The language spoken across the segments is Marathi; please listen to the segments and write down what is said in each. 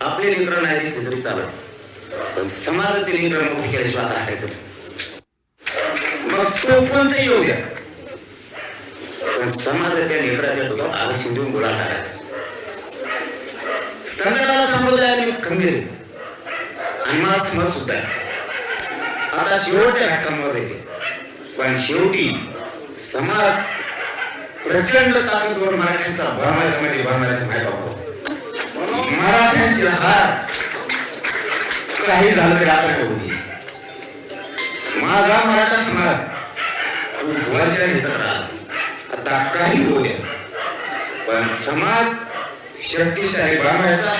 आपले लेकरं नाही दिसले तरी चालत. पण समाजाचे लेकरं मोठे केल्याशिवाय आता हटायचं नाही. मग तो कोणताही येऊ द्या पण समाजाच्या लेकराच्या डोक्यात आग शिंदून गोळा टाकायचा संकटाला संप्रदायाने खंबीर आणि मला समज सुद्धा आता शेवटच्या घाटांवर येते पण शेवटी समाज प्रचंड ताकदवर मराठ्यांचा भरमायचा म्हणजे भरमायचा माहिती बाबा मराठ्यांची हार. काही झालं तरी आपण होऊ माझा मराठा समाज वर्षा घेतात आता काही होऊ द्या. पण समाज शक्तिशाली बनवायचा.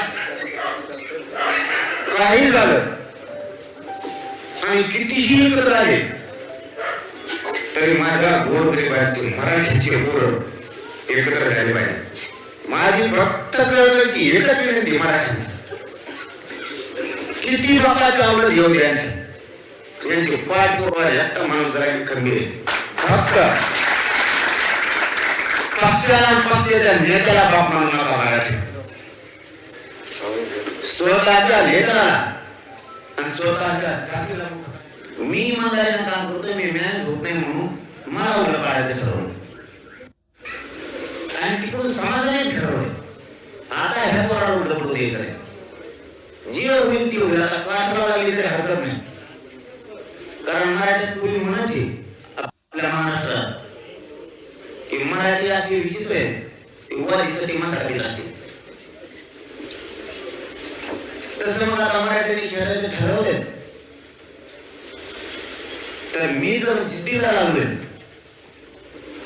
काही झालं. आणि कितीही एकत्र आले तरी माझा माझ्या गोरगरिबाची मराठीची गोर एकत्र झाले पाहिजे. माझी फक्त कळवण्याची एकच विनंती मराठी किती लोकांची आवडत घेऊन द्यायचं यांची पाठ पुरवा एकटा माणूस जरा कमी फक्त पक्षाला पक्षाच्या नेत्याला बाप मानू नका मराठी. स्वतःच्या नेत्याला. आणि स्वतःच्या जातीला मी इमानदारीनं काम करतो मी मॅनेज होत नाही म्हणून मला उलट पाडायचं ठरवलं. आणि तिकडून समाजाने ठरवलं आता ह्या पोराला उलट पडू द्यायचं नाही जी होईल ती होईल आता काठला लागली तरी हरकत नाही कारण मराठीत पूर्वी म्हणायची आपल्या महाराष्ट्रात की मराठी अशी विचित्र आहे ती वारीसाठी मसाला पीत असते तसं मला आता मराठीने खेळायचं ठरवलंय तर मी जर जिद्दीला लागलोय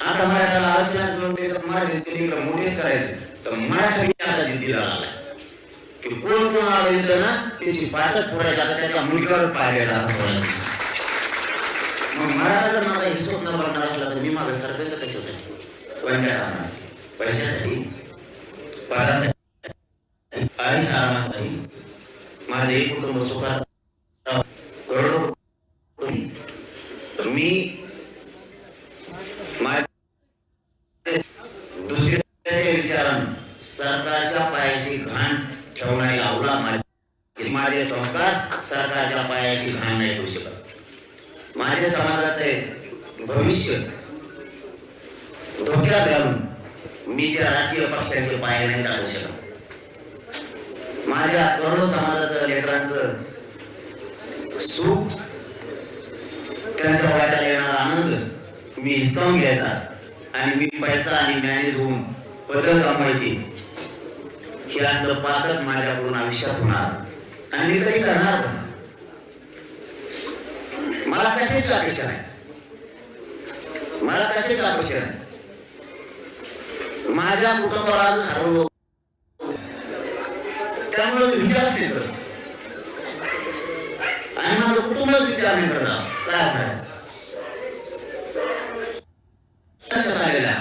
आता मराठाला आरक्षणात मिळून द्यायचं मराठीचे लेकरं मोठे करायचे. तर मराठा मी आता जिद्दीला लागलाय. की कोण कोण आलं ना त्याची पाठच फोडायची. आता त्याच्या मुलगावरच पाहिजे आता मग मराठा जर माझा हिशोब न बनणार असला तर मी माझं सरकारचं कशासाठी कोणत्या कामासाठी पैशासाठी पदासाठी आयुष्य आरामासाठी माझे एक कुटुंब सुखात करोडो मी माझ्या दुसऱ्याच्या विचारानं सरकारच्या पायाशी घाण ठेवणारी आवला माझे माझे संस्कार सरकारच्या पायाशी घाण नाही ठेवू शकत माझ्या समाजाचे भविष्य धोक्यात घालून मी त्या राजकीय पक्षांचे पाय नाही जाणू शकत माझ्या करोडो समाजाचं लेकरांचं सुख त्यांच्या वाट्याला येणारा आनंद मी हिसकावून घ्यायचा आणि मी पैसा आणि मॅनेज होऊन पदक कमवायची हे असलं पातक माझ्याकडून आयुष्यात होणार आणि मी कधी करणार पण मला कशाची अपेक्षा नाही मला कशाची अपेक्षा नाही माझ्या कुटुंबाला आज हरवलो त्यामुळे मी विचार नाही करत. आणि माझं कुटुंब विचार नाही करणार. काय होणार कशात आलेला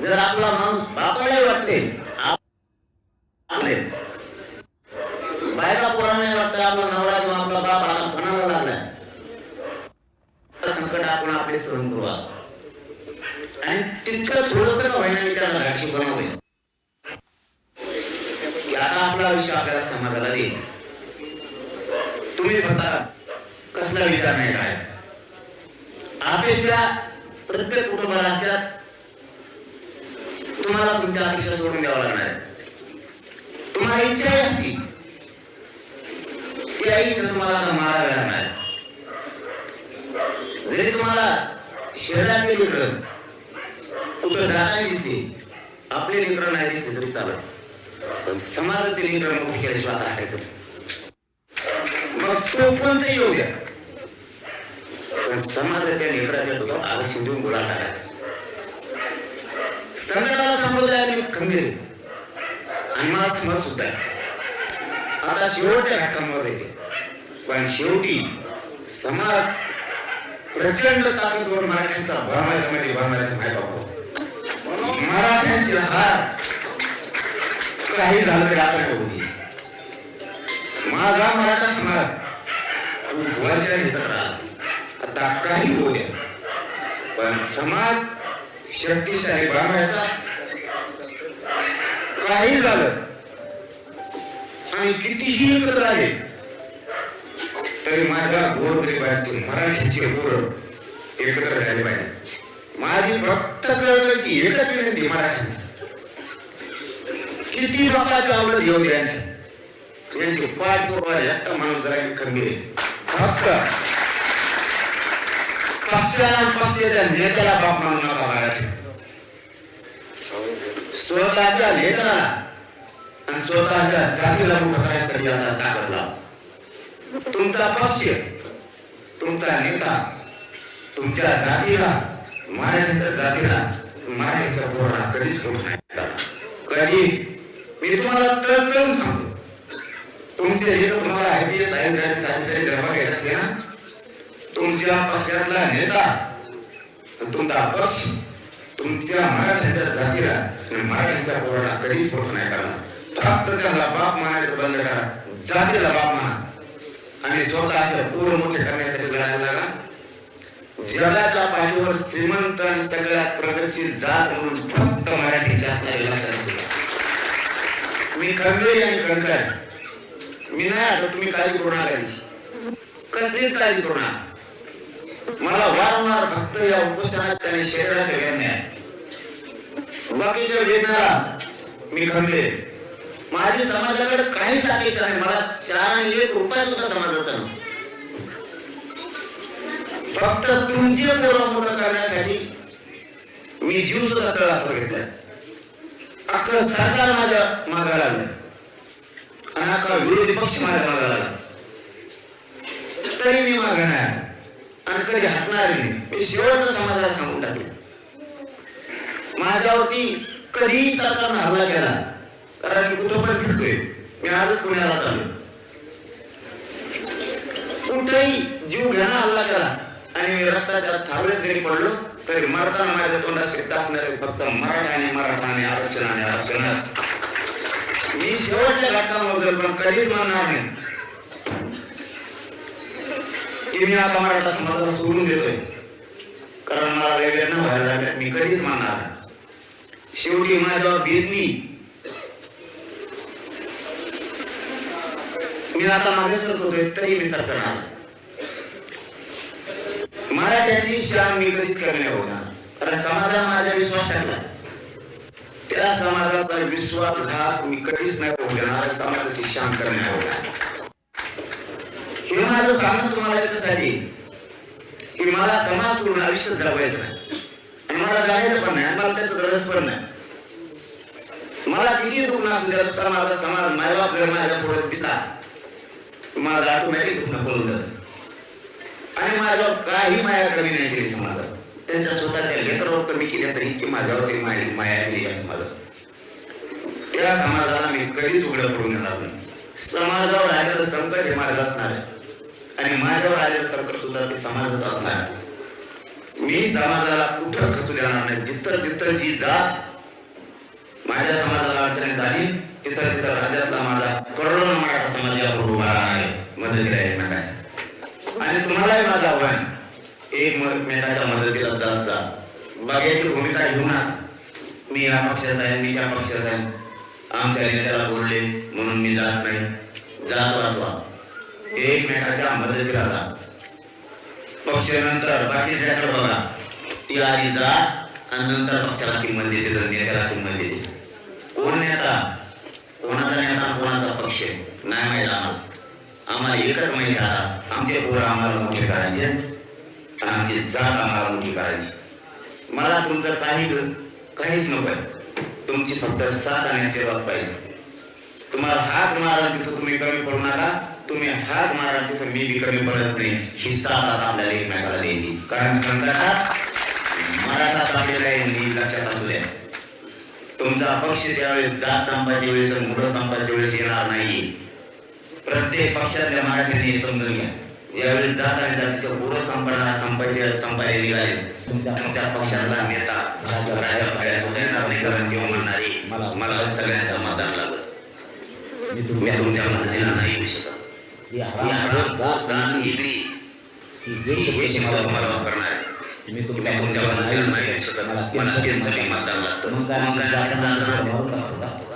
जर आपला माणूस बापालाही वाटते आप- आपले बायका पोरांनाही वाटतं आपला नवरा किंवा आपला बाप आला कोणाला लागलाय तर संकट आपण आपले सहन करू आता. आणि तितकं थोडस का होईना मी त्याला राशी बनवले की आता आपलं आयुष्य आपल्याला द्यायचं तुम्ही फक्त कसला विचार नाही करायचा. अपेक्षा प्रत्येक कुटुंबाला असतात. तुम्हाला तुमच्या अपेक्षा सोडून द्यावं लागणार आहे. तुम्हाला इच्छा असती. त्या इच्छा तुम्हाला आता माराव्या लागणार जरी तुम्हाला शहरातले लेकर कुठं जाताना दिसते आपले लेकर नाही दिसते तरी चालत. समाजाचे लेकर मोठे केल्याशिवाय आता हटायचं मग तो कोणताही येऊ द्या पण समाजाच्या लेकराच्या डोक्यात आरक्षण देऊन गोळा टाकायचा संकटाला संप्रदायाने खंबीर आणि मला समज सुद्धा आता शेवटच्या घाटांवर येते पण शेवटी समाज प्रचंड ताकदवर मराठ्यांचा भरमायचा म्हणजे भरमायचा माहिती बाबा मराठ्यांची हार काही झालं तरी आपण होऊ दे माझा मराठा समाज वर्षा घेत राहा आता काही होऊ द्या. पण समाज शक्तिशाली बनवायचा काही झालं. आणि कितीही एकत्र आले तरी माझ्या गोरगरिबाचे मराठीचे गोर एकत्र झाले पाहिजे. माझी फक्त कळकळीची एकच विनंती मराठी किती लोकांची आवडत घेऊन द्यायचं यांची म्हणजे पाठ पुरवा एकटा माणूस जरा कमी फक्त पक्षाला पक्षाच्या नेत्याला बाप मानू नका मराठी स्वतःच्या नेत्याला आणि स्वतःच्या जातीला मोठं करायसाठी आता ताकद लाव. तुमचा पक्ष तुमचा नेता तुमच्या जातीला मराठीच्या जातीला मराठीचा पोरडा कधीच मोठा नाही. कधीच. मी तुम्हाला तळतळून सांगतो. तुमचे जे तुम्हाला आय पी एस आय अधिकारी जमा घेत असले ना. तुमच्या पक्षातला नेता तुमचा पक्ष तुमच्या मराठ्याच्या जातीला आणि मराठ्याच्या पोराला कधीच फोट नाही करणार. फक्त त्याला बाप मानायचं बंद करा. जातीला बाप म्हणा. आणि स्वतःच्या पूर मोठे करण्यासाठी लढायला लागा. जगाच्या पाठीवर श्रीमंत आणि सगळ्यात प्रगतशील जात म्हणून फक्त मराठी असणारे लक्षात ठेवा. मी खंडेरी आणि कंकर मी नाही आठवत तुम्ही काळजी करू नका कसलीच काळजी करू नका. मला वारंवार फक्त या उपोषणात आणि शरीराच्या व्यायाम आहे बाकीच्या वेदनाला मी खंडले. माझी समाजाकडे काहीच अपेक्षा नाही. मला चार आणि एक रुपया सुद्धा समाजाचा नाही. फक्त तुमची पोरं मोठं करण्यासाठी मी जीव सुद्धा तळावर घेतलाय. अख्खं सरकार माझ्या मागायला लागलं. आणि अख्खा विरोधी पक्ष माझ्या मागा लागला. तरी मी मागणार आणि कधी हटणार नाही. मी शेवटचं समाजाला सांगून टाकले. माझ्यावरती कधीही सरकारनं हल्ला केला कारण मी कुठं पण फिरतोय. मी आजच पुण्याला चाललो कुठेही जीव घेणं हल्ला केला आणि मी रक्ताच्या थांबलेच घरी पडलो. तरी मरताना माझ्या तोंडात शब्द फक्त मराठा आणि मराठा आणि आरक्षण आणि आरक्षणच मी शेवटच्या घटनाबद्दल पण कधीच म्हणणार नाही. की मी आता मराठा समाजाला सोडून देतोय. कारण मला वेगळे न व्हायला लागले मी कधीच म्हणणार शेवटी माझ्यावर भेदली मी आता मागे सरकवतोय तरी मी सरकणार मराठ्याची शान विकसित करणे कमी होणार. कारण समाजाने माझ्या विश्वास टाकला. त्या समाजाचा विश्वासघात मी कधीच नाही होऊ देणार. समाजाची शान करणे होणार. हे माझं सांगणं तुम्हाला याच्यासाठी की मला समाज करून आयुष्य जगवायचं आणि मला जायचं पण नाही. आणि मला त्याचं गरज पण नाही. मला किती दुखणं असू द्या तर माझा समाज मायबाप जर माझ्या पुढे दिसला. माझा ऑटोमॅटिक दुखणं बोलून जात. आणि माझ्यावर काही माया कमी नाही केली समाजात. त्यांच्या स्वतःच्या लेकरावर कमी केली असेल इतकी माझ्यावरती माया माया केली आहे समाजात. त्या समाजाला मी कधीच उघडं पडून येणार नाही. समाजावर आलेलं संकट हे माझं असणार आहे. आणि माझ्यावर आलेलं संकट सुद्धा ते समाजात असणार आहे. मी समाजाला कुठं खचू देणार नाही? जिथं जिथं जी जात माझ्या समाजाला अडचणीत आली तिथं तिथं राज्यातला माझा करोडो मराठा समाज यापुढे उभा आहे. मदतीला एकमेकाच्या आणि तुम्हालाही माझं आव्हान. एक मेटाच्या मदतीला जात जा बघायची भूमिका घेऊ ना. मी या पक्षाचा आहे मी त्या पक्षाचा आहे. आमच्या नेत्याला बोलले म्हणून मी जात नाही. जात वाचवा. एकमेकाच्या मदतीला जा. पक्ष नंतर बाकीच्याकडे बघा. ती आधी जा आणि नंतर पक्षाला किंमत देते तर नेत्याला किंमत देते. कोण नेता? कोणाचा नेता कोणाचा पक्ष? नाही माहीत आम्हाला. आम्हाला एकच म्हणजे माहिती आता आमचे पोरं आम्हाला मोठे करायचे. आणि आमची जात आम्हाला मोठी करायची. मला तुमचं काही काहीच नको तुमची फक्त साथ आणि आशीर्वाद पाहिजे. तुम्हाला हात मारा तिथं तुम्ही कमी पडू नका. तुम्ही हात मारा तिथं मी बी कमी पडत नाही. ही साथ आता आपल्याला एकमेकाला द्यायची. कारण संकटात मराठा सापलेला आहे मी लक्षात असू द्या. तुमचा पक्ष त्यावेळेस जात संपाच्या वेळेस मुलं संपाच्या वेळेस येणार नाही प्रत्येक पक्षातल्या मराठ्यांनी समजून घ्या. ज्यावेळेस जात आणि जातीच्या पूर्व संपणार संपायचे संपायला निघाले तुमच्या तुमच्या पक्षाला नेता राजा होता तेव्हा म्हणणारे मला मला सगळ्यांचं मतदान लागत मी मी तुमच्या तुमच्या मदतीला नाही येऊ शकत. मला तुम्हाला आहे. मी मी तुमच्या तुमच्या मदतीला नाही येऊ शकत. मला त्यांचं बी मतदान लागतं. मग काय जात जात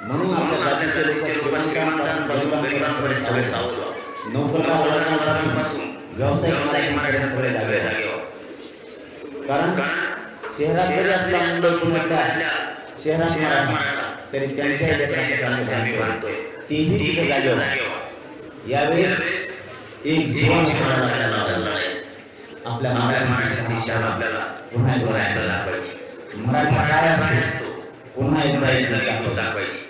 म्हणून आपल्या जातीचे लोक श्रीमंतांपासून सगळे सावध व्हा. नोकरदारांपासून व्यावसायिक सगळे जागे. कारण शहरात जरी असला मुंबई पुण्यातल्या शहरात मराठा तरी त्यांच्या लेकरासाठी आम्ही बांधतोय तेही तिथे जागे व्हा. यावेळेस एक जीवन आपल्या मराठ्यांची शान आपल्याला पुन्हा एकदा दाखवायची. मराठा काय असतो? पुन्हा एकदा एकदा दाखवायची.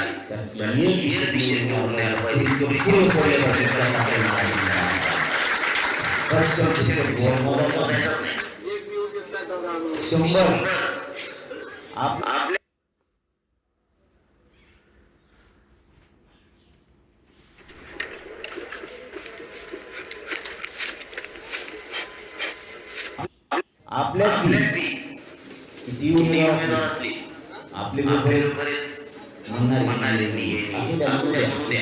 हिसका हिसका जर विधानसभेत दाखवायची तर एक विषय निवडून यायला पाहिजे इतके पुरे फोडलेला हिसका टाकायला आपल्यात किती उमेदवार असली आपले म्हणणारे असू द्या द्या.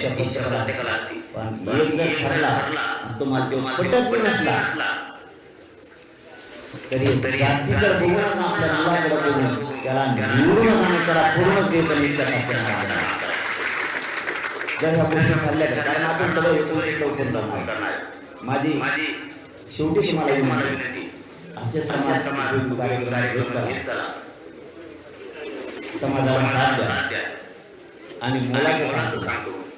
पण एक जर ठरला आणि तुम्हाला तो पटत नसला. तरी जातीकडे बघून आणि आपल्या मुलाकडे बघून त्याला निवडून आणि त्याला पूर्णच द्यायचं नाही त्याचा आपण जर ह्या गोष्टी ठरल्या तर कारण आपण सगळं एकोणीस लवकर करणार माझी शेवटी तुम्हाला विनंती. असे समाज उपयोगी कार्यक्रम घेत चला. समाजाला साथ द्या. आणि मुलाचं सांगतो